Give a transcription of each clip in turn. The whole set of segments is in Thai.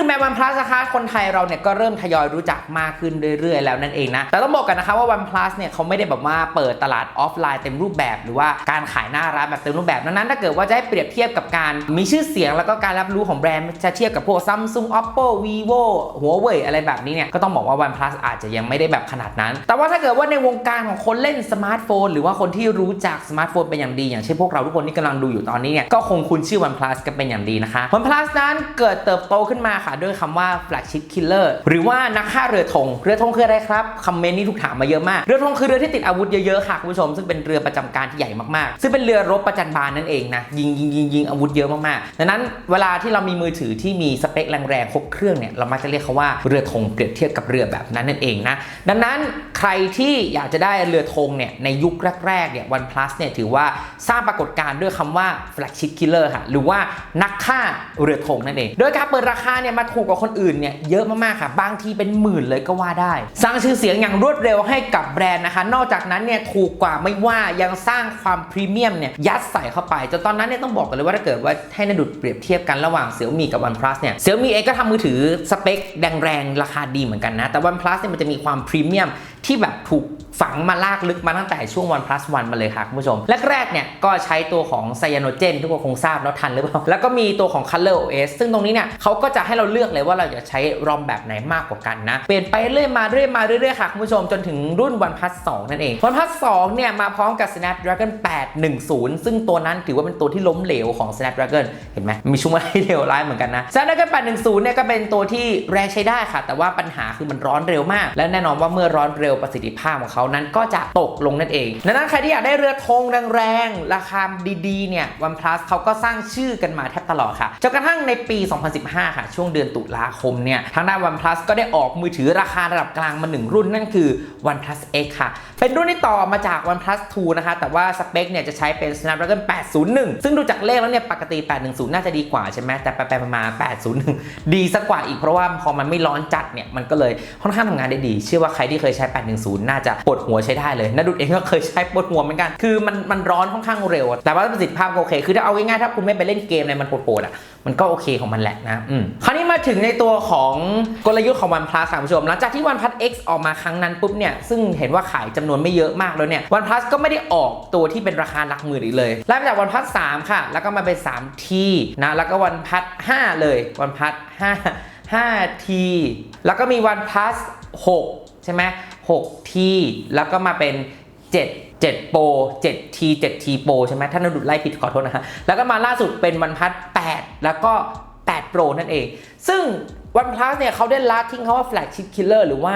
ถึงแบรนด์วันพลัสนะคะคนไทยเราเนี่ยก็เริ่มทยอยรู้จักมากขึ้นเรื่อยๆ แล้วนั่นเองนะ แต่ต้องบอกกันนะคะว่าวันพลัสเนี่ยเขาไม่ได้แบบว่าเปิดตลาดออฟไลน์เต็มรูปแบบหรือว่าการขายหน้าร้านแบบเต็มรูปแบบนั้นถ้าเกิดว่าจะให้เปรียบเทียบกับการมีชื่อเสียงแล้วก็การรับรู้ของแบรนด์จะเทียบกับพวก Samsung Oppo Vivo Huawei อะไรแบบนี้เนี่ยก็ต้องบอกว่า OnePlus อาจจะยังไม่ได้แบบขนาดนั้น แต่ว่าถ้าเกิดว่าในวงการของคนเล่นสมาร์ทโฟน หรือว่าคนที่รู้จักสมาร์ทโฟนเป็นอย่างดี อย่างเช่นพวกเราทุกคนที่กำลังดูอยู่ตอนนี้เนี่ยก็คงคุ้นชื่อ OnePlus กันเป็นอย่างดีนะคะ OnePlus นั้นเกิดเติบโตขึ้นมาค่ะด้วยคำว่า flagship killer หรือว่านักฆ่าเรือธงเรือธงคืออะไรครับคอมเมนต์นี้ถูกถามมาเยอะมาก เรือธงคือเรือที่ติดอาวุธเยอะๆค่ะคุณผู้ชม ซึ่งเป็นเรือประจำการที่ใหญ่มากๆ ซึ่งเป็นเรือรบประจันบานนั่นเองนะยิงยิงยิงยิงอาวุธเยอะมากๆดังนั้นเวลาที่เรามีมือถือที่มีสเปคแรงๆครบเครื่องเนี่ยเรามักจะเรียกเขาว่าเรือธงเปรียบเทียบกับเรือแบบนั้นนั่นเองนะดังนั้นใครที่อยากจะได้เรือธงเนี่ยในยุคแรกๆเนี่ย OnePlus เนี่ยถือว่าสร้างปรากฏการณ์ด้วยคำว่า flagship killer ค่ะหรือว่านักฆ่าเรือธงนั่นเอง โดยการเปิดราคาเนี่ยมาถูกกว่าคนอื่นเนี่ยเยอะมากๆค่ะ บางทีเป็นหมื่นเลยก็ว่าได้ สร้างชื่อเสียงอย่างรวดเร็วให้กับแบรนด์นะคะ นอกจากนั้นเนี่ยถูกกว่าไม่ว่ายังสร้างความพรีเมียมเนี่ยยัดใส่เข้าไปจนตอนนั้นเนี่ยต้องบอกกันเลยว่าถ้าเกิดว่าให้นดุดเปรียบเทียบกันระหว่างเสี่ยวมีกับ OnePlus เนี่ยเสี่ยวมีเองก็ทำมือถือสเปคแรงๆราคาดีเหมือนกันนะแต่ OnePlus เนี่ยมันจะมีความพรีเมียมที่แบบถูก ฝังมาลากลึกมาตั้งแต่ช่วง One Plus One มาเลยค่ะคุณผู้ชม แรกๆเนี่ยก็ใช้ตัวของไซยาโนเจนทุกคนคงทราบแล้วทันหรือเปล่า แล้วก็มีตัวของ Color OS ซึ่งตรงนี้เนี่ยเขาก็จะให้เราเลือกเลยว่าเราจะใช้รอมแบบไหนมากกว่ากันนะ เปลี่ยนไปเรื่อยมาเรื่อยมาเรื่อยๆค่ะคุณผู้ชมจนถึงรุ่น One Plus 2นั่นเอง One Plus 2เนี่ยมาพร้อมกับ Snapdragon 810 ซึ่งตัวนั้นถือว่าเป็นตัวที่ล้มเหลวของ Snapdragon เห็นไหมมีช่วงเวลาที่เลวร้ายเหมือนกันนะ Snapdragon 810เนี่ยก็เป็นตัวที่แรงใช้ได้ค่ะ แต่ว่าปัญหาคือมันร้อนเร็วมาก และแน่นอนว่าเมื่อร้อนเร็วประสิทธิภาพของเขานั้นก็จะตกลงนั่นเอง ดังนั้นใครที่อยากได้เรือธงแรงๆ ราคาดีๆ เนี่ย OnePlus เขาก็สร้างชื่อกันมาแทบตลอดค่ะ จนกระทั่งในปี 2015 ค่ะ ช่วงเดือนตุลาคมเนี่ย ทางด้าน OnePlus ก็ได้ออกมือถือราคาระดับกลางมาหนึ่งรุ่นนั่นคือ OnePlus X ค่ะ เป็นรุ่นที่ต่อมาจาก OnePlus 2 นะคะ แต่ว่าสเปคเนี่ยจะใช้เป็น Snapdragon 801 ซึ่งดูจากเลขแล้วเนี่ยปกติ 810 น่าจะดีกว่าใช่ไหมแต่ไปๆมา801 ดีสักกว่าอีกเพราะว่าพอมันไม่ร้อนจัดเนี่ยมันก็เลยค่อนข้างทำงานได้ดี เชื่อว่าใครที่เคยใช้ 810 น่าจะปวดหัวใช้ได้เลยนาดุดเองก็เคยใช้ปวดหัวเหมือนกัน คือมันมันร้อนค่อนข้างเร็ว แต่ว่าประสิทธิภาพโอเค คือถ้าเอาง่ายๆถ้าคุณไม่ไปเล่นเกมอะไรมันปรดๆอะมันก็โอเคของมันแหละนะอืมคราวนี้มาถึงในตัวของกลยุทธ์ของ OnePlus ค่ะคุณผู้ชมหลังจากที่ OnePlus X ออกมาครั้งนั้นปุ๊บเนี่ยซึ่งเห็นว่าขายจำนวนไม่เยอะมากแล้วเนี่ย OnePlus ก็ไม่ได้ออกตัวที่เป็นราคาหลักหมื่นอีกเลยไล่มาจาก OnePlus 3ค่ะ แล้วก็มาเป็น 3T นะแล้วก็ OnePlus 5เลย OnePlus 5 5T แล้วก็มี OnePlus 6 ใช่ไหม 6T แล้วก็มาเป็น 7 7 Pro 7T 7T Pro ใช่ไหมถ้านาดุดไล่ผิดขอโทษนะฮะ แล้วก็มาล่าสุดเป็น OnePlus 8แล้วก็ 8 Pro นั่นเอง ซึ่ง OnePlus เนี่ยเขาได้ละทิ้งเขาว่า flagship killer หรือว่า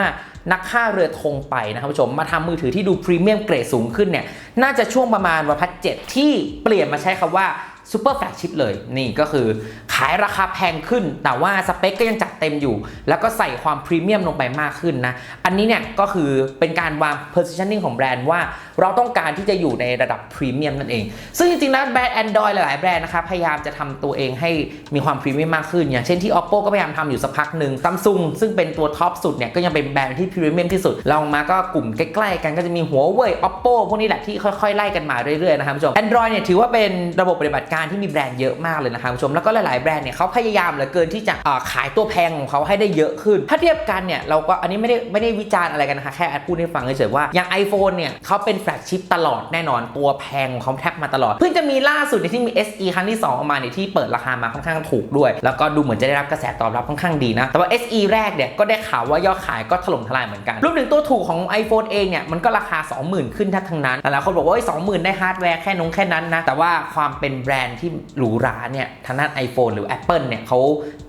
นักฆ่าเรือธงไปนะครับผู้ชม มาทำมือถือที่ดูพรีเมียมเกรดสูงขึ้นเนี่ย น่าจะช่วงประมาณ OnePlus 7ที่เปลี่ยนมาใช้คำว่า ซูเปอร์แฟลกชิพเลย นี่ก็คือขายราคาแพงขึ้น แต่ว่าสเปคก็ยังจัดเต็มอยู่ แล้วก็ใส่ความพรีเมียมลงไปมากขึ้นนะ อันนี้เนี่ยก็คือเป็นการวาง positioning ของแบรนด์ว่า เราต้องการที่จะอยู่ในระดับพรีเมียมนั่นเอง ซึ่งจริงๆแล้วแบรนด์ Android หลายๆแบรนด์นะครับพยายามจะทำตัวเองให้มีความพรีเมียมมากขึ้น อย่างเช่นที่ Oppo ก็พยายามทำอยู่สักพักหนึ่ง Samsung ซึ่งเป็นตัวท็อปสุดเนี่ยก็ยังเป็นแบรนด์ที่พรีเมียมที่สุดลองมาก็กลุ่มใกล้ๆกันก็จะมีหัวเว่ย Oppo พวกนี้แหละที่ค่อยๆไล่กันมาเรื่อยๆนะครับผู้ชม Android เนี่ยถือว่าเป็นระบบปฏิบัติการที่มีแบรนด์เยอะมากเลยนะครับผู้ชมแล้วก็หลาย ๆ แบรนด์เนี่ยเขาพยายามเหลือเกินที่จะขายตัวแพงของเขาให้ได้เยอะขึ้น ถ้าเทียบกันเนี่ยเราก็อันนี้ไม่ได้ไม่ได้วิจารณ์อะไรกันนะคะแค่แอดพูดให้ฟังเฉยๆว่าอย่าง iPhone เนี่ยเขาเป็นแฟลกชิพตลอดแน่นอนตัวแพงของเขาแทบมาตลอด เพิ่งจะมีล่าสุดเนี่ยที่มี SE ครั้งที่ 2 ออกมาเนี่ยที่เปิดราคามาค่อนข้างถูกด้วย แล้วก็ดูเหมือนจะได้รับกระแสตอบรับค่อนข้างดีนะแต่ว่า SE แรกเนี่ยก็ได้ข่าวว่ายอดขายก็ถล่มทลายเหมือนกันรวมถึงตัวถูกของ iPhone เองเนี่ยมันก็ราคา 20,000 ขึ้นทั้งนั้นหลายคนบอกว่าสองหมื่นได้ฮาร์ดแวร์แค่นงแค่นั้นนะแต่ว่าความเป็นแบรนด์ที่หรูหราเนี่ยทางด้าน iPhone หรือ Apple เนี่ยเขา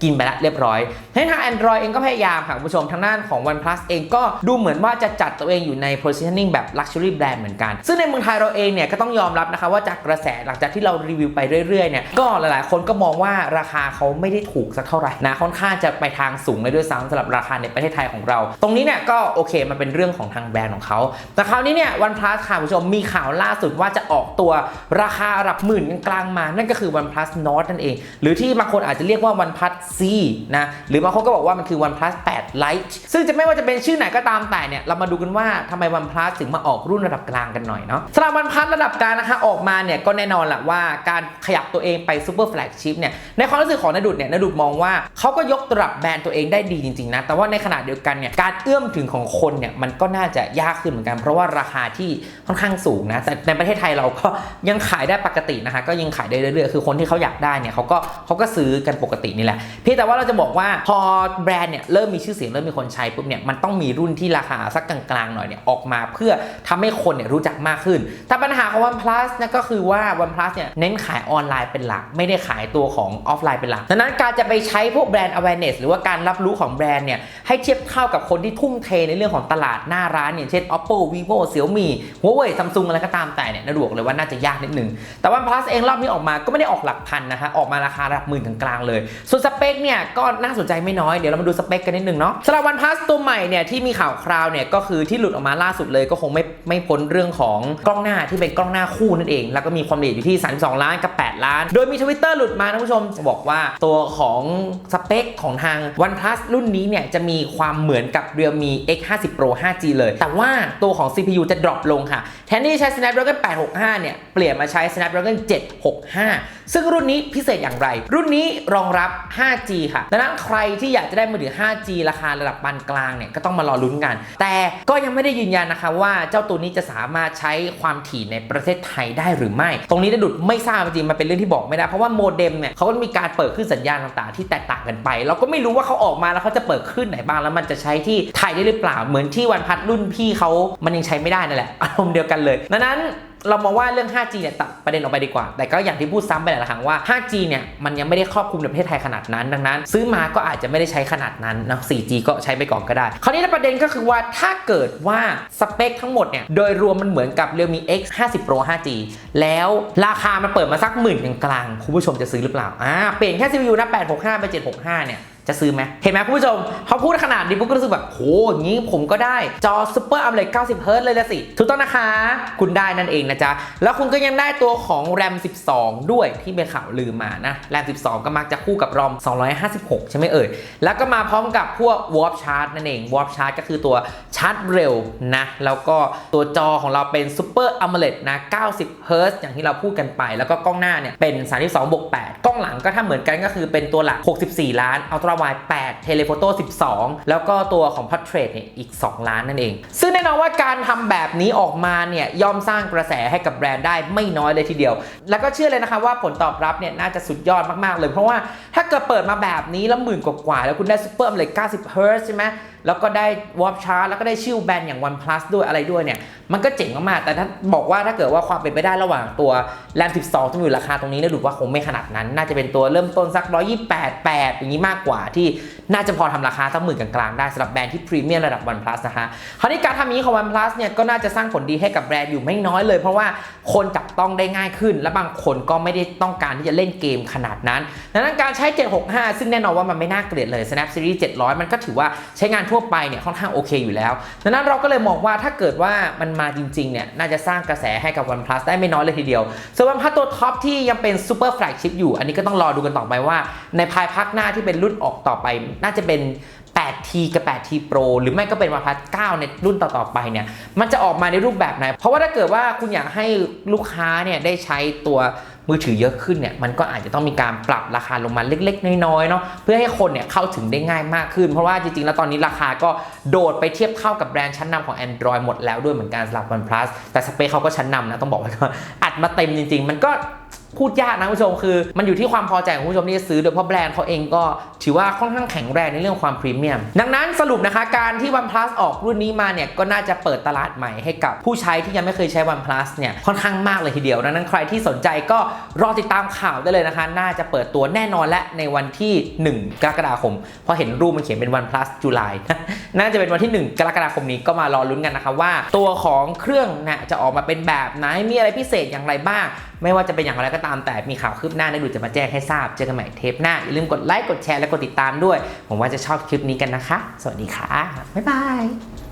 กินไปแล้วเรียบร้อยให้ทาง Android เองก็พยายามค่ะคุณผู้ชมทางด้านของ OnePlus เองก็ดูเหมือนว่าจะจัดตัวเองอยู่ใน positioning แบบ luxury brand เหมือนกัน ซึ่งในเมืองไทยเราเองเนี่ยก็ต้องยอมรับนะคะว่าจากกระแสหลังจากที่เรารีวิวไปเรื่อยๆเนี่ยก็หลายๆ คนก็มองว่าราคาเขาไม่ได้ถูกสักเท่าไหร่นะค่อนข้างจะไปทางสูงเลยด้วยซ้ำสำหรับราคาในประเทศไทยของเรา ตรงนี้เนี่ยก็โอเคมันเป็นเรื่องของทางแบรนด์ของเขาแต่คราวนี้เนี่ย OnePlus ค่ะคุณผู้ชมมีข่าวล่าสุดว่าจะออกตัวราคาระดับหมื่นกลางมานั่นก็คือ OnePlus Nord นั่นเอง หรือที่บางคนอาจจะเรียกว่า OnePlus C นะหรือบางคนก็บอกว่ามันคือ OnePlus 8 Lite ซึ่งจะไม่ว่าจะเป็นชื่อไหนก็ตามแต่เนี่ยเรามาดูกันว่าทำไม OnePlus ถึงมาออกรุ่นระดับกลางกันหน่อยเนาะสำหรับ OnePlus ระดับกลางนะคะออกมาเนี่ยก็แน่นอนแหละว่าการขยับตัวเองไป Super Flagship เนี่ยในความรู้สึกของนดุดเนี่ยนดุดมองว่าเขาก็ยกระับแบรนด์ตัวเองได้ดีจริงๆนะแต่ว่าในขณะเดียวกันเนี่ยการเอื้อมถึงของคนเนี่ยมันก็น่าจะยากขึ้นเหมือนกัน เพราะว่าราคาที่ค่อนข้างสูงนะแต่ในประเทศไทยเราก็ยังขายได้ปกตินะคะก็ยังขายได้เรื่อยๆ คือคนที่เขาอยากได้เนี่ยเขาก็เขาก็ซื้อกันปกตินี่แหละ เพียงแต่ว่าเราจะบอกว่าพอแบรนด์เนี่ยเริ่มมีชื่อเสียงเริ่มมีคนใช้ปุ๊บเนี่ยมันต้องมีรุ่นที่ราคาสักกลางๆหน่อยเนี่ยออกมาเพื่อทำให้คนเนี่ยรู้จักมากขึ้น แต่ปัญหาของ OnePlus นี่ยก็คือว่า OnePlus เนี่ยเน้นขายออนไลน์เป็นหลัก ไม่ได้ขายตัวของออฟไลน์เป็นหลักดังนั้นการจะไปใช้พวกแบรนด์ awareness หรือว่าการรับรู้ของแบรนด์เนี่ยให้เทียบเท่ากับคนที่ทุ่มเทในเรื่องของตลาดหน้าร้านอย่างเช่น Oppo Vivo Xiaomi Huawei Samsung อะไรก็ตามแต่เนี่ยน่าดวกเลยว่าน่าจะยากนิดนึงแต่ OnePlus เองรอบนี้ออกมาก็ไม่ได้ออกหลักพันนะคะออกมาราคาระดับหมื่นถึงกลางเลย ส่วนสเปคเนี่ยก็น่าสนใจไม่น้อยเดี๋ยวเรามาดูสเปคกันนิดนึงเนาะสำหรับ OnePlus ตัวใหม่เนี่ยที่มีข่าวคราวเนี่ยก็คือที่หลุดออกมาล่าสุดเลยก็คงไม่ไม่พ้นเรื่องของกล้องหน้าที่เป็นกล้องหน้าคู่นั่นเอง แล้วก็มีความละเอียดอยู่ที่ 32 ล้านกับ 8 ล้าน โดยมีทวิตเตอร์หลุดมาท่านผู้ชมบอกว่าตัวของสเปคของทาง OnePlus รุ่นนี้เนี่ยจะมีความเหมือนกับ Realme X50 Pro 5G เลย แต่ว่าตัวของ CPU จะดรอปลงค่ะ แทนที่จะใช้ Snapdragon 865 เนี่ย เปลี่ยนมาใช้ Snapdragon 765 5 ซึ่งรุ่นนี้พิเศษอย่างไร รุ่นนี้รองรับ 5G ค่ะดังนั้นใครที่อยากจะได้มือถือ 5G ราคาระดับปานกลางเนี่ยก็ต้องมารอลุ้นกัน แต่ก็ยังไม่ได้ยืนยันนะคะว่าเจ้าตัวนี้จะสามารถใช้ความถี่ในประเทศไทยได้หรือไม่ ตรงนี้ได้ดุดไม่ทราบจริงมันเป็นเรื่องที่บอกไม่ได้เพราะว่าโมเด็มเนี่ยเขาก็มีการเปิดขึ้นสัญญาณต่างๆ ที่แตกต่างกันไป เราก็ไม่รู้ว่าเขาออกมาแล้วเขาจะเปิดขึ้นไหนบ้างแล้วมันจะใช้ที่ไทยได้หรือเปล่าเหมือนที่วันพัดรุ่นพี่เขามันยังใช้ไม่ได้นั่นแหละอารมณ์เดียวกันเลยดังนั้น เรามองว่าเรื่อง 5G เนี่ยตัดประเด็นออกไปดีกว่า แต่ก็อย่างที่พูดซ้ำไปหลายครั้งว่า 5G เนี่ยมันยังไม่ได้ครอบคลุมในประเทศไทยขนาดนั้น ดังนั้น ซื้อมาก็อาจจะไม่ได้ใช้ขนาดนั้นนะ 4G ก็ใช้ไปก่อนก็ได้ คราวนี้ประเด็นก็คือว่าถ้าเกิดว่าสเปคทั้งหมดเนี่ยโดยรวมมันเหมือนกับ Realme X 50 Pro 5G แล้วราคามันเปิดมาสักหมื่นกลางๆคุณผู้ชมจะซื้อหรือเปล่าอ่าเปลี่ยนแค่ CPU นะ865ไป765เนี่ย จะซื้อไหมเห็นไหมคุณผู้ชมเขาพูดขนาดนี้ผมก็รู้สึกแบบโหอย่างนี้ผมก็ได้จอซูเปอร์อัมเลต90 เฮิร์ตเลยละสิถูกต้องนะคะ คุณได้นั่นเองนะจ๊ะ แล้วคุณก็ยังได้ตัวของแรม12 ด้วยที่เป็นข่าวลืมมานะแรม12 ก็มักจะคู่กับรอม256 ใช่ไหมเอ่ย แล้วก็มาพร้อมกับพวกวอร์ปชาร์ตนั่นเองวอร์ปชาร์ตก็คือตัวชาร์จเร็วนะ แล้วก็ตัวจอของเราเป็นซูเปอร์อัมเลตนะ90 เฮิร์ตอย่างที่เราพูดกันไป แล้วก็กล้องหน้าเนี่ยเป็น 32บวก8กล้องหลังก็ถ้าเหมือนกันก็คือเป็นตัวหลัก 64 ล้านอัลตร5 วาย 8 telephoto 12 แล้วก็ตัวของ portrait เนี่ยอีก 2 ล้านนั่นเอง ซึ่งแน่นอนว่าการทำแบบนี้ออกมาเนี่ยย่อมสร้างกระแสให้กับแบรนด์ได้ไม่น้อยเลยทีเดียว แล้วก็เชื่อเลยนะคะว่าผลตอบรับเนี่ยน่าจะสุดยอดมากๆเลย เพราะว่าถ้าเกิดเปิดมาแบบนี้แล้วหมื่นกว่าๆแล้วคุณได้ super AMOLED 90 Hz ใช่ไหม แล้วก็ได้วอปชาร์ตแล้วก็ได้ชื่อแบรนด์อย่าง OnePlus ด้วยอะไรด้วยเนี่ย มันก็เจ๋งมากๆ แต่ถ้าบอกว่าถ้าเกิดว่าความเป็นไปได้ระหว่างตัว RAM 12ที่อยู่ราคาตรงนี้เนี่ยดูว่าคงไม่ขนาดนั้น น่าจะเป็นตัวเริ่มต้นสัก 128 8 อย่างนี้มากกว่าที่น่าจะพอทำราคาสักหมื่นกลางๆได้สำหรับแบรนด์ที่พรีเมียมระดับ OnePlus นะคะคราวนี้การทำนี้ของ OnePlus เนี่ยก็น่าจะสร้างผลดีให้กับแบรนด์อยู่ไม่น้อยเลย เพราะว่าคนจับต้องได้ง่ายขึ้น และบางคนก็ไม่ได้ต้องการที่จะเล่นเกมขนาดนั้นดังนั้นการใช้ 765 ซึ่งแน่นอนว่ามันไม่น่าเกลียดเลย Snap Series 700 มันก็ถือว่าใช้งานทั่วไปเนี่ยค่อนข้างโอเคอยู่แล้วดังนั้นเราก็เลยมองว่าถ้าเกิดว่ามันมาจริงๆเนี่ยน่าจะสร้างกระแสให้กับ OnePlus ได้ไม่น้อยเลยทีเดียวส่วน OnePlus ตัวท็อปที่ยังเป็น Super Flagship อยู่ อันนี้ก็ต้องรอดูกันต่อไปว่า ในภายภาคหน้าที่เป็นรุ่นออกต่อไปน่าจะเป็น 8T กับ 8T Pro หรือไม่ก็เป็น OnePlus 9 ในรุ่นต่อๆไปเนี่ย มันจะออกมาในรูปแบบไหน เพราะว่าถ้าเกิดว่าคุณอยากให้ลูกค้าเนี่ยได้ใช้ตัวมือถือเยอะขึ้นเนี่ย มันก็อาจจะต้องมีการปรับราคาลงมาเล็ก ๆ น้อยๆเนาะ เพื่อให้คนเนี่ยเข้าถึงได้ง่ายมากขึ้น เพราะว่าจริงๆ แล้วตอนนี้ราคาก็โดดไปเทียบเท่ากับแบรนด์ชั้นนำของ Android หมดแล้วด้วยเหมือนกันสำหรับ OnePlus แต่สเปคเขาก็ชั้นนำนะต้องบอกไว้ก่อนอัดมาเต็มจริง ๆ มันก็ พูดยากนะคุณผู้ชมคือมันอยู่ที่ความพอใจของคุณผู้ชมที่จะซื้อโดยเพราะแบรนด์เขาเองก็ถือว่าค่อนข้างแข็งแรงในเรื่องความพรีเมียม ดังนั้นสรุปนะคะการที่ OnePlus ออกรุ่นนี้มาเนี่ยก็น่าจะเปิดตลาดใหม่ให้กับผู้ใช้ที่ยังไม่เคยใช้ OnePlus เนี่ยค่อนข้างมากเลยทีเดียวดังนั้นใครที่สนใจก็รอติดตามข่าวได้เลยนะคะ น่าจะเปิดตัวแน่นอนและในวันที่ 1 กรกฎาคมเพราะเห็นรูปมันเขียนเป็น OnePlus จุลาย น่าจะเป็นวันที่ 1 กรกฎาคมนี้ก็มารอลุ้นกันนะคะว่า ตัวของเครื่องนะจะออกมาเป็นแบบไหนมีอะไรพิเศษอย่างไรบ้าง ไม่ว่าจะเป็นอย่างไรก็ตามแต่มีข่าวคืบหน้าในดูจะมาแจ้งให้ทราบเจอกันใหม่เทปหน้าอย่าลืมกดไลค์กดแชร์และกดติดตามด้วย ผมว่าจะชอบคลิปนี้กันนะคะ สวัสดีค่ะบ๊ายบาย